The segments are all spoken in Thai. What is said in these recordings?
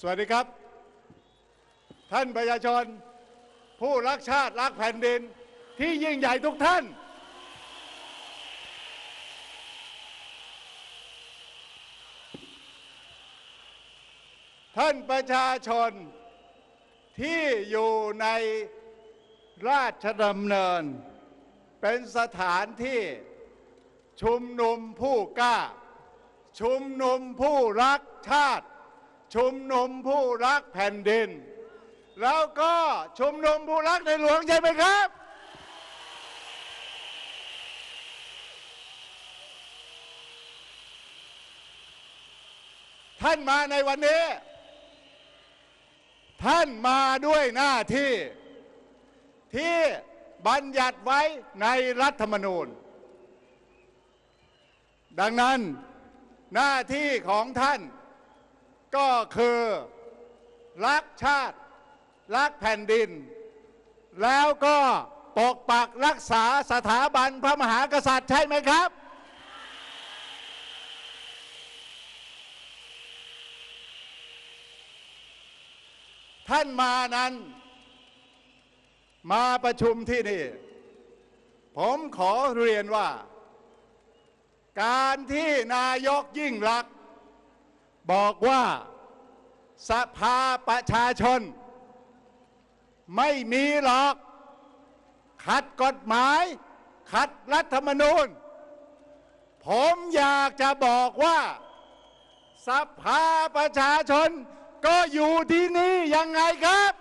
สวัสดีครับ ท่านประชาชน ผู้รักชาติรักแผ่นดิน ที่ยิ่งใหญ่ทุกท่าน ท่านประชาชนที่อยู่ในราชดำเนิน เป็นสถานที่ชุมนุมผู้กล้า ชุมนุมผู้รักชาติ ชุมนุมผู้รักแผ่นดิน แล้วก็ชุมนุมผู้รักในหลวงใช่ไหมครับ ท่านมาในวันนี้ ท่านมาด้วยหน้าที่ ที่บัญญัติไว้ในรัฐธรรมนูญ ดังนั้นหน้าที่ของท่าน ก็คือรักชาติ รักแผ่นดิน แล้วก็ปกปักรักษาสถาบันพระมหากษัตริย์ใช่ไหมครับ ท่านมานั้น มาประชุมที่นี่ ผมขอเรียนว่า การที่นายกยิ่งรักษ บอกว่าสภาประชาชน ไม่มีหรอก ขัดกฎหมาย ขัดรัฐธรรมนูญ ผมอยากจะบอกว่าสภาประชาชน ก็อยู่ที่นี่ยังไงครับ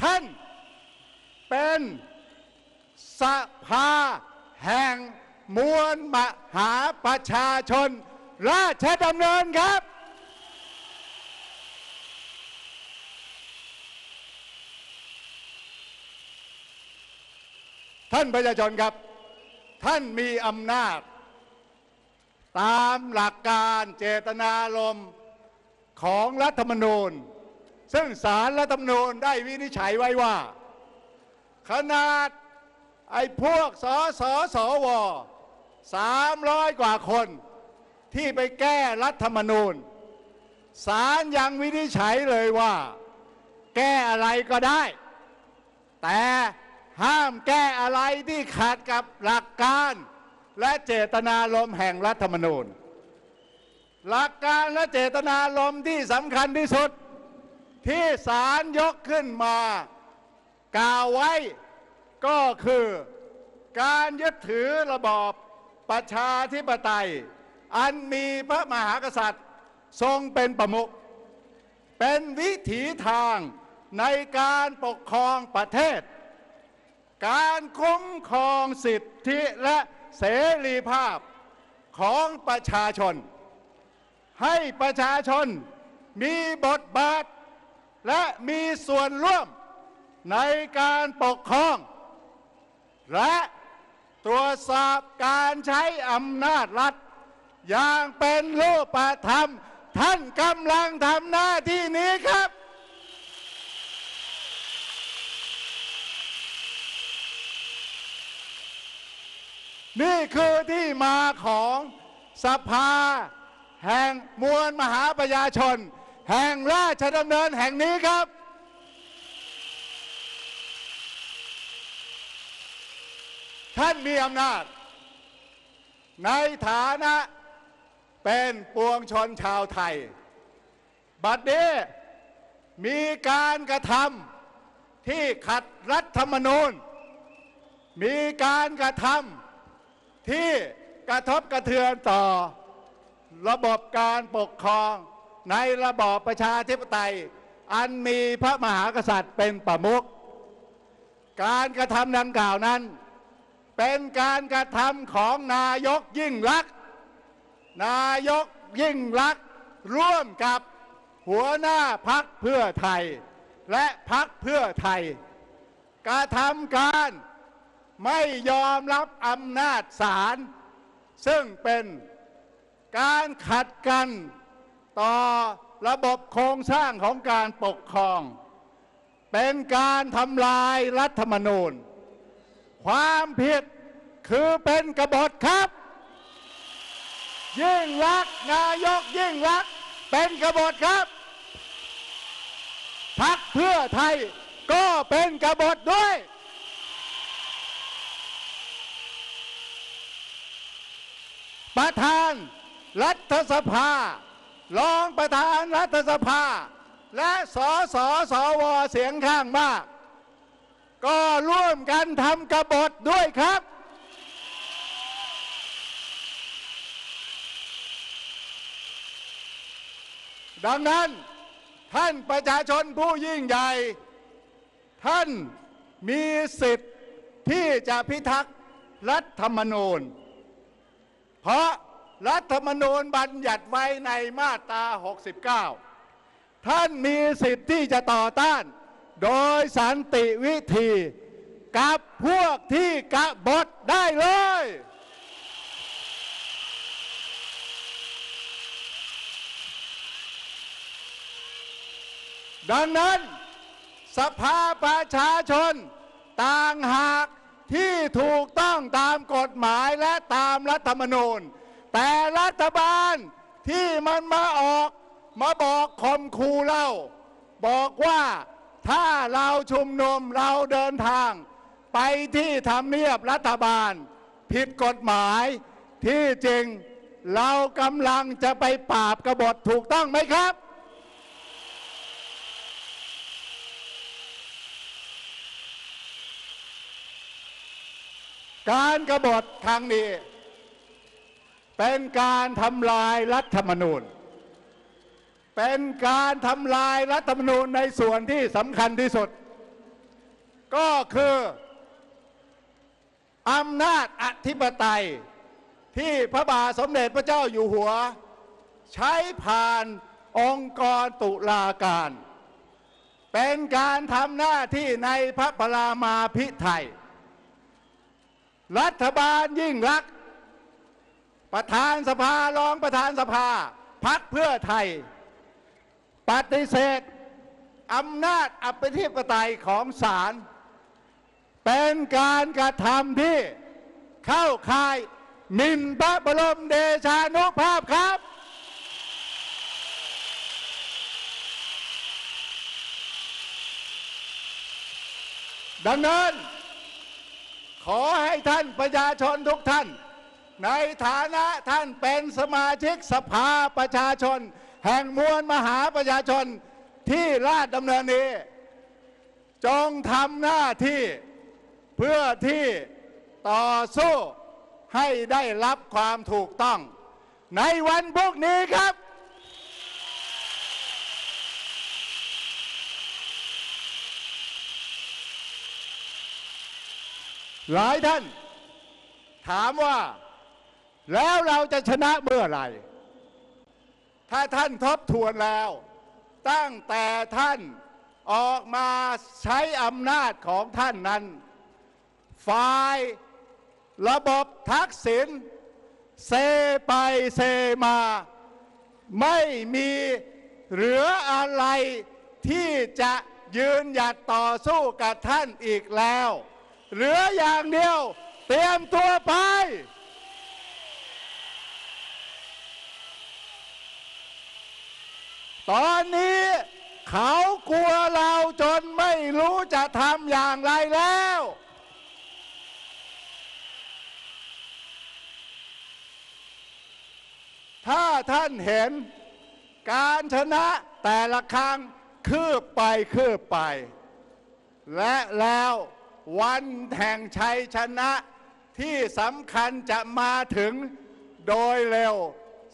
ท่านเป็น สภาแห่งมวลมหาประชาชน ราชดำเนินครับ ท่านประชาชนครับ ท่านมีอำนาจ ตามหลักการเจตนารมณ์ของรัฐธรรมนูญ ซึ่งสารรัฐธรรมนูญได้วินิจฉัยไว้ว่า ขนาด ไอ้พวกสสสวสามร้อยกว่าคน ที่ไปแก้รัฐธรรมนูญศาลยังวินิจฉัยเลยว่า แก้อะไรก็ได้ แต่ห้ามแก้อะไรที่ขัดกับหลักการ และเจตนารมณ์แห่งรัฐธรรมนูญ หลักการและเจตนารมณ์ที่สำคัญที่สุด ที่ศาลยกขึ้นมากล่าวไว้ ก็คือการยึดถือระบอบประชาธิปไตย อันมีพระมหากษัตริย์ทรงเป็นประมุขเป็นวิถีทางในการปกครองประเทศ การคุ้มครองสิทธิและเสรีภาพของประชาชน ให้ประชาชนมีบทบาท และมีส่วนร่วมในการปกครอง และตรวจสอบการใช้อำนาจรัฐ อย่างเป็นรูปธรรม ท่านกำลังทำหน้าที่นี้ครับ นี่คือที่มาของสภา แห่งมวลมหาประชาชน แห่งราชดำเนินแห่งนี้ครับ ท่านมีอำนาจ ในฐานะเป็นปวงชนชาวไทย บัดนี้มีการกระทำที่ขัดรัฐธรรมนูญ มีการกระทำที่กระทบกระเทือนต่อ ระบบการปกครองในระบอบประชาธิปไตย อันมีพระมหากษัตริย์เป็นประมุขการกระทำดังกล่าวนั้น เป็นการกระทำของนายกยิ่งรักษณ์นายกยิ่งรักษณ์ร่วมกับหัวหน้าพักเพื่อไทย และพักเพื่อไทยกระทำการไม่ยอมรับอำนาจศาลซึ่งเป็นการขัดกันต่อระบบโครงสร้างของการปกครอง เป็นการทำลายรัฐธรรมนูญ ความผิดคือเป็นกบฏครับ ยิ่งรักนายกยิ่งรัก เป็นกบฏครับพักเพื่อไทยก็เป็นกบฏด้วย ประธานรัฐสภารองประธานรัฐสภา และสสสวเสียงข้างมาก ก็ร่วมกันทำกบฏด้วยครับ ดังนั้นท่านประชาชนผู้ยิ่งใหญ่ ท่านมีสิทธิ์ที่จะพิทักษ์รัฐธรรมนูญ เพราะรัฐธรรมนูญบัญญัติไว้ในมาตรา 69 ท่านมีสิทธิ์ที่จะต่อต้าน โดยสันติวิธีกับพวกที่กะบฏได้เลย ดังนั้น สภาประชาชน ต่างหากที่ถูกต้องตามกฎหมายและตามรัฐธรรมนูญ แต่รัฐบาลที่มันมาออกมาบอกคมคูเราบอกว่า ถ้าเราชุมนุมเราเดินทาง ไปที่ทำเนียบรัฐบาล ผิดกฎหมาย ที่จริงเรากำลังจะไปปราบกบฏถูกต้องไหมครับ การกรบฏครั้งนี้ เป็นการทำลายรัฐธรรมนูญ เป็นการทำลายรัฐธรรมนูญในส่วนที่สำคัญที่สุด ก็คืออำนาจอธิปไตยที่พระบาทสมเด็จพระเจ้าอยู่หัว ใช้ผ่านองค์กรตุลาการ เป็นการทำหน้าที่ในพระพรามาพิไทย รัฐบาลยิ่งรัก ประธานสภารองประธานสภาพักเพื่อไทย ปฏิเสธอำนาจอธิปไตยของศาลเป็นการกระทำที่เข้าข่ายมินพระบรมเดชานุภาพครับ ดังนั้น ขอให้ท่านประชาชนทุกท่าน ในฐานะท่านเป็นสมาชิกสภาประชาชน แห่งมวลมหาประชาชนที่ราชดำเนินนี้ จงทำหน้าที่เพื่อที่ต่อสู้ให้ได้รับความถูกต้อง ในวันพวกนี้ครับ หลายท่าน ถามว่า แล้วเราจะชนะเมื่อไหร่ ถ้าท่านทบทวนแล้ว ตั้งแต่ท่านออกมาใช้อำนาจของท่านนั้น ฝ่ายระบบทักษิณเซไปเซมา ไม่มีเหลืออะไรที่จะยืนหยัดต่อสู้กับท่านอีกแล้ว เหลืออย่างเดียว เตรียมตัวไป ตอนนี้เขากลัวเราจนไม่รู้จะทำอย่างไรแล้ว ถ้าท่านเห็นการชนะแต่ละครั้งคืบไปคืบไป และแล้ววันแห่งชัยชนะที่สำคัญจะมาถึงโดยเร็ว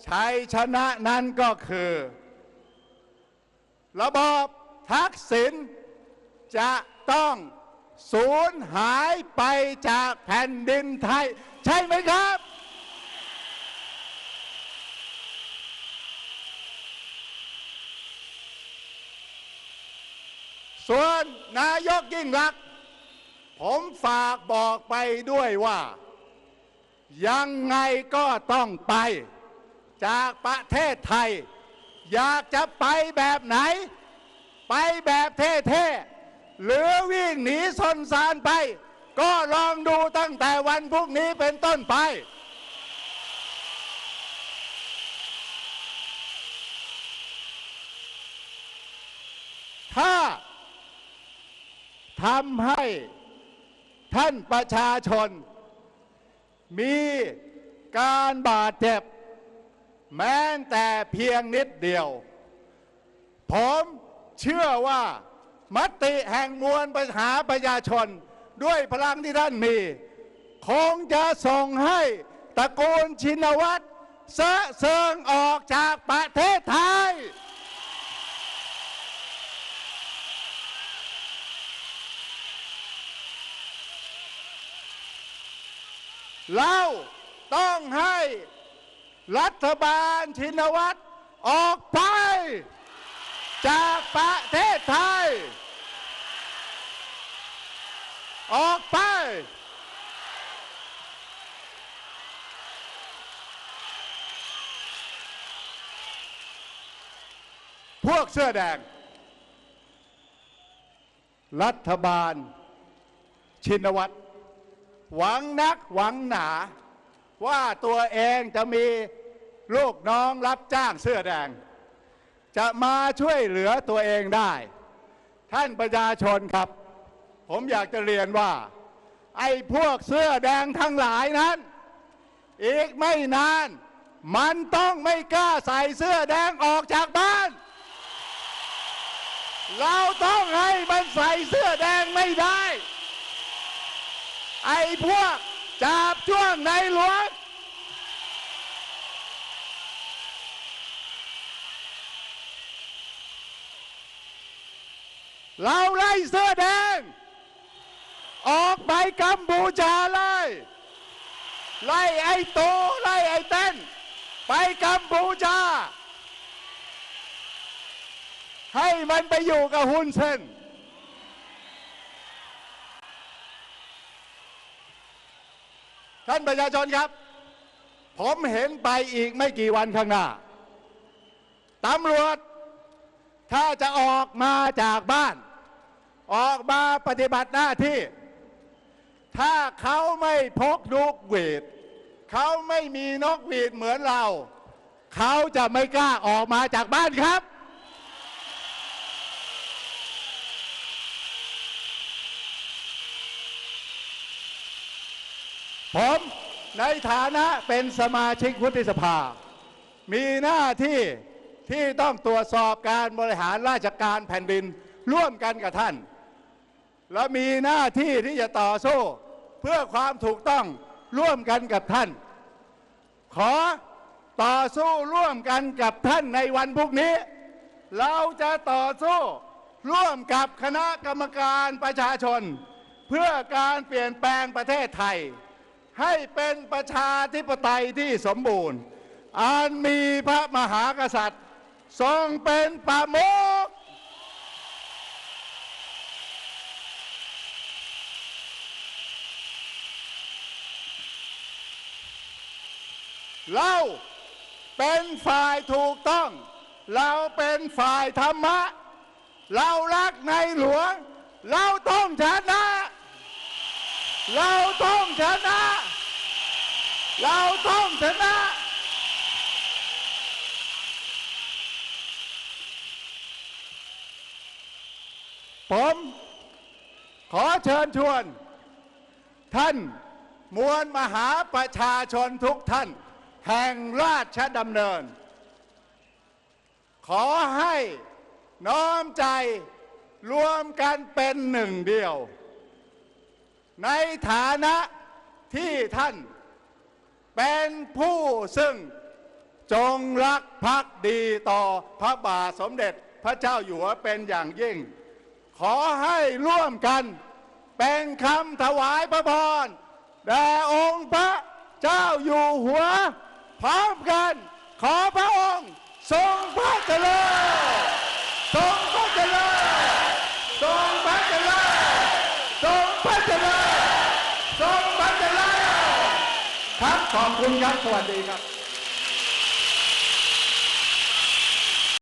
ชัยชนะนั้นก็คือ ระบอบทักษิณจะต้องสูญหายไปจากแผ่นดินไทย ใช่ไหมครับ ส่วนนายกยิ่งรักษณ์ผมฝากบอกไปด้วยว่า ยังไงก็ต้องไปจากประเทศไทย อยากจะไปแบบไหน ไปแบบเท่ๆ หรือวิ่งหนีซนซานไป ก็ลองดูตั้งแต่วันพรุ่งนี้เป็นต้นไป ถ้าทำให้ท่านประชาชน มีการบาดเจ็บ แม้แต่เพียงนิดเดียว ผมเชื่อว่ามติแห่งมวลปัญหาประชาชน ด้วยพลังที่ท่านมี คงจะส่งให้ตระกูลชินวัตรเสะเซิงออกจากประเทศไทย เราต้องให้ รัฐบาลชินวัตรออกไป จากประเทศไทย ออกไป พวกเสื้อแดง รัฐบาลชินวัตรหวังนักหวังหนา ว่าตัวเองจะมีลูกน้องรับจ้างเสื้อแดง จะมาช่วยเหลือตัวเองได้ ท่านประชาชนครับ ผมอยากจะเรียนว่า ไอ้พวกเสื้อแดงทั้งหลายนั้น อีกไม่นาน มันต้องไม่กล้าใส่เสื้อแดงออกจากบ้าน เราต้องให้มันใส่เสื้อแดงไม่ได้ ไอ้พวกจับจ้วงในหลวง เราไล่เสื้อแดง ออกไปกัมพูชาเลยไล่ไอ้โตไล่ไอ้เต้น ไปกัมพูชา ให้มันไปอยู่กับฮุนเซนท่านประชาชนครับ ผมเห็นไปอีกไม่กี่วันข้างหน้าตำรวจถ้าจะออกมาจากบ้าน ออกมาปฏิบัติหน้าที่ ถ้าเขาไม่พกนกหวีดเขาไม่มีนกหวีดเหมือนเรา เขาจะไม่กล้าออกมาจากบ้านครับ ผมในฐานะเป็นสมาชิกวุฒิสภา มีหน้าที่ที่ต้องตรวจสอบการบริหารราชการแผ่นดินร่วมกันกับท่าน และมีหน้าที่ที่จะต่อสู้ เพื่อความถูกต้องร่วมกันกับท่าน ขอต่อสู้ร่วมกันกับท่านในวันพรุ่งนี้ เราจะต่อสู้ร่วมกับคณะกรรมการประชาชน เพื่อการเปลี่ยนแปลงประเทศไทย ให้เป็นประชาธิปไตยที่สมบูรณ์ อันมีพระมหากษัตริย์ ทรงเป็นประมุข เราเป็นฝ่ายถูกต้อง เราเป็นฝ่ายธรรมะ เรารักในหลวง เราต้องชนะ เราต้องชนะ เราต้องชนะ ผมขอเชิญชวน ท่านมวลมหาประชาชนทุกท่าน แห่งราชดำเนิน ขอให้น้อมใจรวมกันเป็นหนึ่งเดียว ในฐานะที่ท่านเป็นผู้ซึ่งจงรักภักดีต่อพระบาทสมเด็จพระเจ้าอยู่หัวเป็นอย่างยิ่ง ขอให้ร่วมกันเป็นคำถวายพระพรแด่องค์พระเจ้าอยู่หัว พร้อมกันขอพระองค์ทรงพระเจริญทรงพระเจริญทรงพระเจริญทรงพระเจริญทรงพระเจริญครับขอบคุณครับสวัสดีครับ